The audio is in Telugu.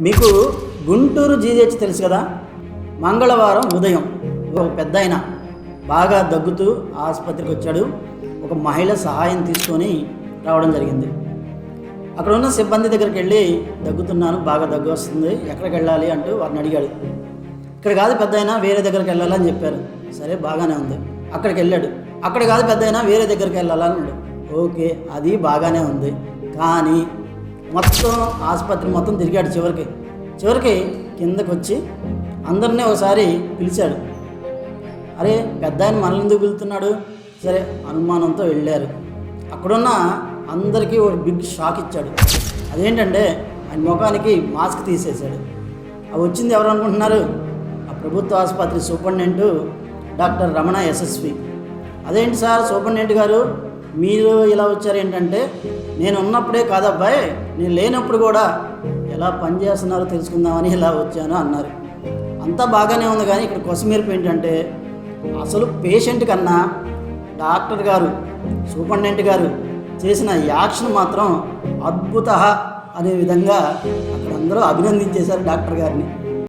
మీకు గుంటూరు జీజేహెచ్ తెలుసు కదా? మంగళవారం ఉదయం ఒక పెద్ద ఆయన బాగా దగ్గుతూ ఆసుపత్రికి వచ్చాడు. ఒక మహిళ సహాయం తీసుకొని రావడం జరిగింది. అక్కడ ఉన్న సిబ్బంది దగ్గరికి వెళ్ళి దగ్గుతున్నాను బాగా దగ్గు వస్తుంది ఎక్కడికి వెళ్ళాలి? అంటూ వారిని అడిగాడు. ఇక్కడ కాదు పెద్ద అయినా వేరే దగ్గరికి వెళ్ళాలని చెప్పారు. సరే బాగానే ఉంది. అక్కడికి వెళ్ళాడు. అక్కడ కాదు పెద్ద అయినా వేరే దగ్గరికి వెళ్ళాలని ఓకే అది బాగానే ఉంది. కానీ మొత్తం ఆసుపత్రి మొత్తం తిరిగాడు చివరికి. చివరికి కిందకు వచ్చి అందరినీ ఒకసారి పిలిచాడు. అరే పెద్ద ఆయన మనల్ని ఎందుకు పిలుతున్నాడు సరే అనుమానంతో వెళ్ళారు. అక్కడున్న అందరికీ ఒక బిగ్ షాక్ ఇచ్చాడు. అదేంటంటే ఆయన ముఖానికి మాస్క్ తీసేశాడు. అవి వచ్చింది ఎవరు అనుకుంటున్నారు? ఆ ప్రభుత్వ ఆసుపత్రి సూపరింటెండెంట్ డాక్టర్ రమణ ఎస్ఎస్వి అదేంటి సార్ సూపరింటెండెంట్ గారు? మీరు ఇలా వచ్చారు ఏంటంటే నేను ఉన్నప్పుడే కాదబ్బాయ్ నేను లేనప్పుడు కూడా ఎలా పనిచేస్తున్నారో తెలుసుకుందామని ఇలా వచ్చాను అన్నారు. అంతా బాగానే ఉంది కానీ ఇక్కడ కొసమేర్పు ఏంటంటే అసలు పేషెంట్ కన్నా డాక్టర్ గారు సూపరింటెండెంట్ గారు చేసిన యాక్షన్ మాత్రం అద్భుత అనే విధంగా అక్కడ అందరూ అభినందించేశారు డాక్టర్ గారిని.